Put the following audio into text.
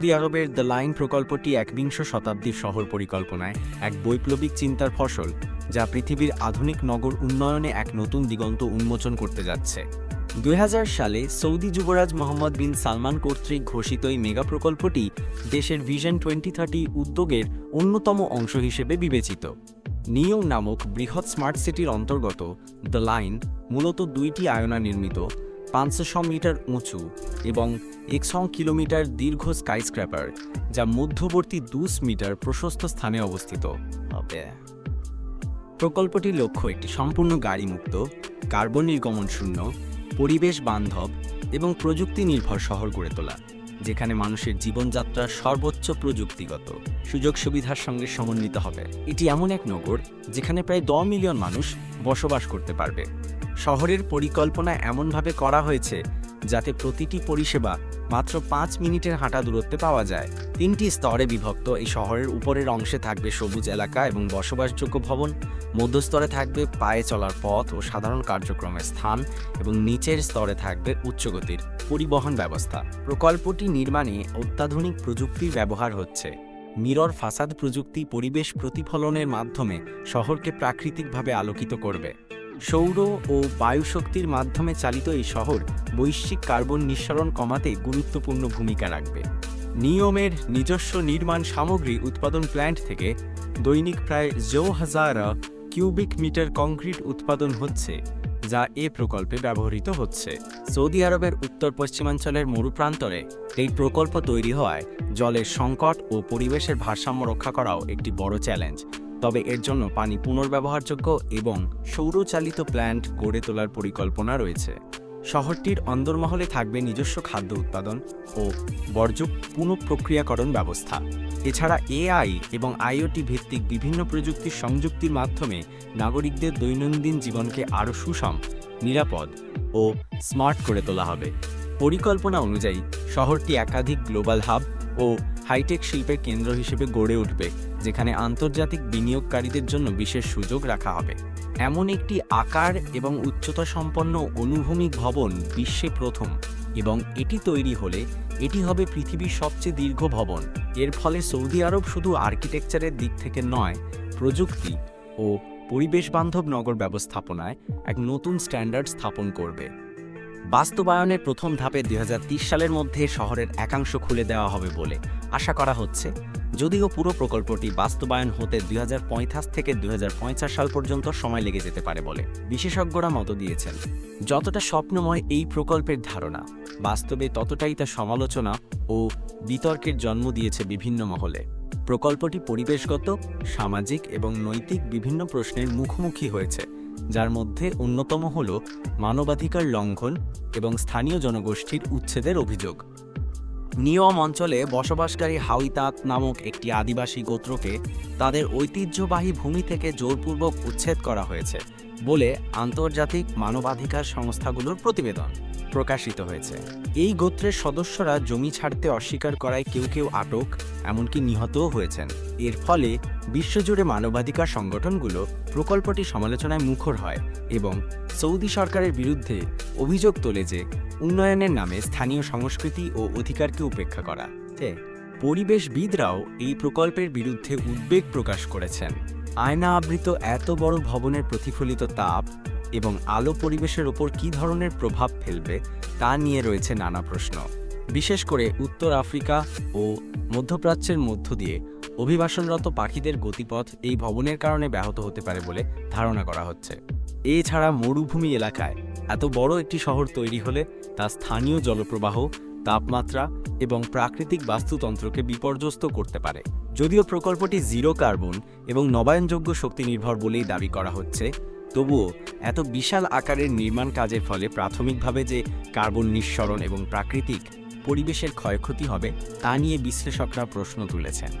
Saudi আরবের the line প্রকল্পটি একবিংশ শতাব্দীর শহর পরিকল্পনায় এক বৈপ্লবিক চিন্তার ফসল, যা পৃথিবীর আধুনিক নগর উন্নয়নে এক নতুন দিগন্ত উন্মোচন করতে যাচ্ছে। দুই সালে সৌদি যুবরাজ মোহাম্মদ বিন সালমান কর্তৃক ঘোষিত এই মেগা প্রকল্পটি দেশের ভিশন টোয়েন্টি থার্টি উদ্যোগের অন্যতম অংশ হিসেবে বিবেচিত। নিয়ম নামক বৃহৎ স্মার্ট সিটির অন্তর্গত দ্য লাইন মূলত দুইটি আয়না নির্মিত পাঁচশো মিটার উঁচু এবং একশো কিলোমিটার দীর্ঘ স্কাইস্ক্র্যাপার, যা মধ্যবর্তী দুশ মিটার প্রশস্ত স্থানে অবস্থিত। হবে। প্রকল্পটির লক্ষ্য একটি সম্পূর্ণ গাড়িমুক্ত, কার্বন নির্গমন শূন্য, পরিবেশ বান্ধব এবং প্রযুক্তি নির্ভর শহর গড়ে তোলা, যেখানে মানুষের জীবনযাত্রা সর্বোচ্চ প্রযুক্তিগত। সুযোগ সুবিধার সঙ্গে সমন্বিত হবে। এটি এমন এক নগর, যেখানে প্রায় দ মিলিয়ন মানুষ বসবাস করতে পারবে। শহরের পরিকল্পনা এমনভাবে করা হয়েছে যাতে প্রতিটি পরিষেবা মাত্র পাঁচ মিনিটের হাঁটা দূরত্বে পাওয়া যায়। তিনটি স্তরে বিভক্ত এই শহরের উপরের অংশে থাকবে সবুজ এলাকা এবং বসবাসযোগ্য ভবন, মধ্যস্তরে থাকবে পায়ে চলার পথ ও সাধারণ কার্যক্রমের স্থান এবং নিচের স্তরে থাকবে উচ্চগতির পরিবহন ব্যবস্থা। প্রকল্পটি নির্মাণে অত্যাধুনিক প্রযুক্তির ব্যবহার হচ্ছে। মিরর ফাসাদ প্রযুক্তি পরিবেশ প্রতিফলনের মাধ্যমে শহরকে প্রাকৃতিকভাবে আলোকিত করবে। সৌর ও বায়ুশক্তির মাধ্যমে চালিত এই শহর বৈশ্বিক কার্বন নিঃসরণ কমাতে গুরুত্বপূর্ণ ভূমিকা রাখবে। নিয়মের নিজস্ব নির্মাণ সামগ্রী উৎপাদন প্ল্যান্ট থেকে দৈনিক প্রায় জো হাজার কিউবিক মিটার কংক্রিট উৎপাদন হচ্ছে, যা এ প্রকল্পে ব্যবহৃত হচ্ছে। সৌদি আরবের উত্তর পশ্চিমাঞ্চলের মরুপ্রান্তরে এই প্রকল্প তৈরি হওয়ায় জলের সংকট ও পরিবেশের ভারসাম্য রক্ষা করাও একটি বড় চ্যালেঞ্জ। তবে এর জন্য পানি পুনর্ব্যবহারযোগ্য এবং সৌরচালিত প্ল্যান্ট গড়ে তোলার পরিকল্পনা রয়েছে। শহরটির অন্দরমহলে থাকবে নিজস্ব খাদ্য উৎপাদন ও বর্জ্য পুনঃপ্রক্রিয়াকরণ ব্যবস্থা। এছাড়া এআই এবং আইওটি ভিত্তিক বিভিন্ন প্রযুক্তির সংযুক্তির মাধ্যমে নাগরিকদের দৈনন্দিন জীবনকে আরও সুষম, নিরাপদ ও স্মার্ট করে তোলা হবে। পরিকল্পনা অনুযায়ী শহরটি একাধিক গ্লোবাল হাব ও হাইটেক শিল্পের কেন্দ্র হিসেবে গড়ে উঠবে, যেখানে আন্তর্জাতিক বিনিয়োগকারীদের জন্য বিশেষ সুযোগ রাখা হবে। এমন একটি আকার এবং উচ্চতা সম্পন্ন অনুভূমিক ভবন বিশ্বে প্রথম, এবং এটি তৈরি হলে এটি হবে পৃথিবীর সবচেয়ে দীর্ঘ ভবন। এর ফলে সৌদি আরব শুধু আর্কিটেকচারের দিক থেকে নয়, প্রযুক্তি ও পরিবেশ বান্ধব নগর ব্যবস্থাপনায় এক নতুন স্ট্যান্ডার্ড স্থাপন করবে। বাস্তবায়নের প্রথম ধাপে দুই হাজার ত্রিশ সালের মধ্যে শহরের একাংশ খুলে দেওয়া হবে বলে আশা করা হচ্ছে। যদিও পুরো প্রকল্পটি বাস্তবায়ন হতে দুই থেকে দুই সাল পর্যন্ত সময় লেগে যেতে পারে বলে বিশেষজ্ঞরা মত দিয়েছেন। যতটা স্বপ্নময় এই প্রকল্পের ধারণা, বাস্তবে ততটাই তা সমালোচনা ও বিতর্কের জন্ম দিয়েছে বিভিন্ন মহলে। প্রকল্পটি পরিবেশগত, সামাজিক এবং নৈতিক বিভিন্ন প্রশ্নের মুখোমুখি হয়েছে। যার মধ্যে অন্যতম হল মানবাধিকার লঙ্ঘন এবং স্থানীয় জনগোষ্ঠীর উচ্ছেদের অভিযোগ। নিয়ম অঞ্চলে বসবাসকারী হাউইতাত নামক একটি আদিবাসী গোত্রকে তাদের ঐতিহ্যবাহী ভূমি থেকে জোরপূর্বক উচ্ছেদ করা হয়েছে। বলে আন্তর্জাতিক মানবাধিকার সংস্থাগুলোর প্রতিবেদন প্রকাশিত হয়েছে। এই গোত্রের সদস্যরা জমি ছাড়তে অস্বীকার করায় কেউ কেউ আটক, এমনকি নিহতও হয়েছেন। এর ফলে বিশ্বজুড়ে মানবাধিকার সংগঠনগুলো প্রকল্পটি সমালোচনায় মুখর হয় এবং সৌদি সরকারের বিরুদ্ধে অভিযোগ তোলে যে উন্নয়নের নামে স্থানীয় সংস্কৃতি ও অধিকারকে উপেক্ষা করা। পরিবেশবিদরাও এই প্রকল্পের বিরুদ্ধে উদ্বেগ প্রকাশ করেছেন। আয়না আবৃত এত বড় ভবনের প্রতিফলিত তাপ এবং আলো পরিবেশের ওপর কী ধরনের প্রভাব ফেলবে, তা নিয়ে রয়েছে নানা প্রশ্ন। বিশেষ করে উত্তর আফ্রিকা ও মধ্যপ্রাচ্যের মধ্য দিয়ে অভিবাসনরত পাখিদের গতিপথ এই ভবনের কারণে ব্যাহত হতে পারে বলে ধারণা করা হচ্ছে। এছাড়া মরুভূমি এলাকায় এত বড় একটি শহর তৈরি হলে তা স্থানীয় জলপ্রবাহ তাপমাত্রা এবং প্রাকৃতিক বাস্তুতন্ত্রকে বিপর্যস্ত করতে পারে। যদিও প্রকল্পটি জিরো কার্বন এবং নবায়নযোগ্য শক্তি নির্ভর বলেই দাবি করা হচ্ছে, তবুও এত বিশাল আকারের নির্মাণ কাজের ফলে প্রাথমিকভাবে যে কার্বন নিঃসরণ এবং প্রাকৃতিক পরিবেশের ক্ষয়ক্ষতি হবে, তা নিয়ে বিশ্লেষকরা প্রশ্ন তুলেছেন।